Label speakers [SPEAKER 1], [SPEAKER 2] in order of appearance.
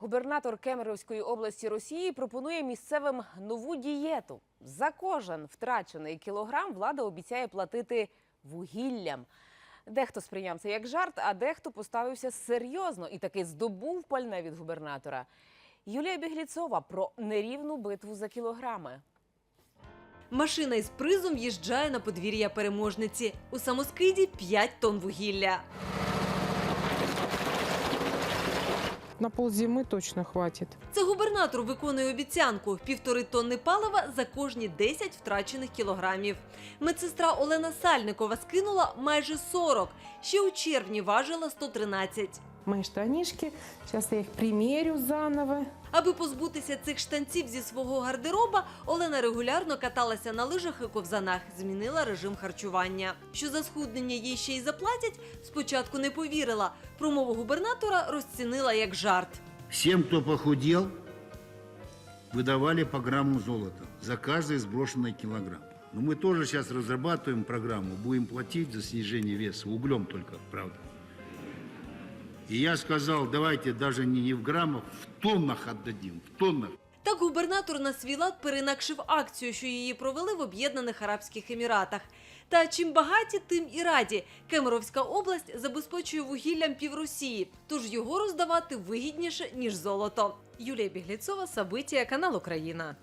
[SPEAKER 1] Губернатор Кемеровської області Росії пропонує місцевим нову дієту. За кожен втрачений кілограм влада обіцяє платити вугіллям. Дехто сприйняв це як жарт, а дехто поставився серйозно і таки здобув пальне від губернатора. Юлія Бігліцова про нерівну битву за кілограми.
[SPEAKER 2] Машина із призом в'їжджає на подвір'я переможниці. У самоскиді 5 тонн вугілля.
[SPEAKER 3] На ползимы точно хватить.
[SPEAKER 2] Це губернатор виконує обіцянку півтори тонни палива за кожні 10 втрачених кілограмів. Медсестра Олена Сальникова скинула майже 40. Ще у червні важила 113
[SPEAKER 3] Мои штанишки, сейчас я их примерю заново.
[SPEAKER 2] Аби позбутися цих штанців зі свого гардероба, Олена регулярно каталася на лижах і ковзанах, змінила режим харчування. Що за схуднення їй ще й заплатять, спочатку не повірила. Промову губернатора розцінила як жарт.
[SPEAKER 4] Всем, кто похудел, выдавали по грамму золота за каждый сброшенный килограмм. Но мы тоже сейчас разрабатываем программу, будем платить за снижение веса, углем только, правда. И я сказал, давайте даже не, не в граммах, в тоннах отдадим, в тоннах.
[SPEAKER 2] Так губернатор на свій лад перенакшив акцію, що її провели в Об'єднаних Арабських Еміратах. Та чим багаті, тим і раді. Кемеровська область забезпечує вугіллям півросії, тож його роздавати вигідніше ніж золото. Юлія Бігліцова, Сабитія, канал Україна.